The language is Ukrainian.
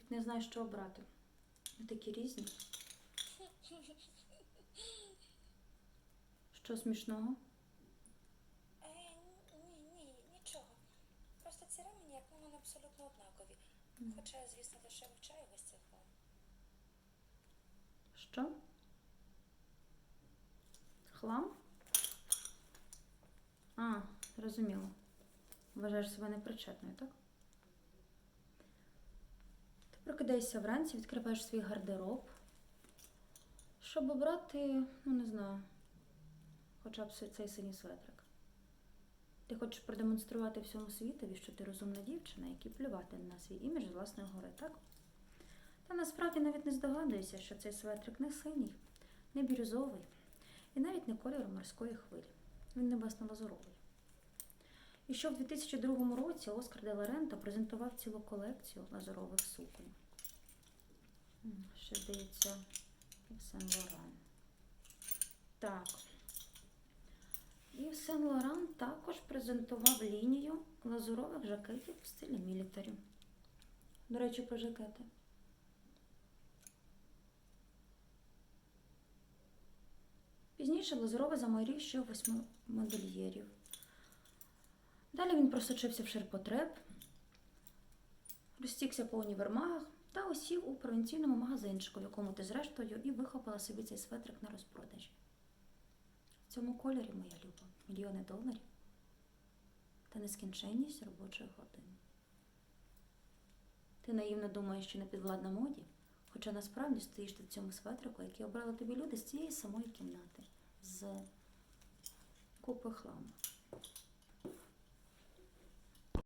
Навіть не знаю, що обрати. Такі різні. Що смішного? Е, ні, ні, нічого. Просто ці ремені, як на мене, абсолютно однакові. Хоча, звісно, дешевий чай весь цей хлам. Що? Хлам? А, зрозуміло. Вважаєш себе непричетною, так? Прокидаєшся вранці, відкриваєш свій гардероб, щоб обрати, ну не знаю, хоча б цей синій светрик. Ти хочеш продемонструвати всьому світові, що ти розумна дівчина, якій плювати на свій імідж з власної гори, так? Та насправді навіть не здогадуюся, що цей светрик не синій, не бірюзовий і навіть не кольору морської хвилі. Він небесно-лазуровий. І що в 2002 році Оскар де Лоренто презентував цілу колекцію лазурових суконь. Ще Ів Сен Лоран. Так. Ів Сен Лоран також презентував лінію лазурових жакетів в стилі мілітарі. До речі, про жакети. Пізніше Лазарова замайрів ще восьми модельєрів. Далі він просочився в ширпотреб, розтікся по універмагах та осів у провінційному магазинчику, в якому ти зрештою і вихопила собі цей светрик на розпродажі. В цьому кольорі, моя люба, мільйони доларів та нескінченність робочих годин. Ти наївно думаєш, що не підвладна моді, хоча насправді стоїш ти в цьому светрику, який обрали тобі люди з цієї самої кімнати, з купи хламу.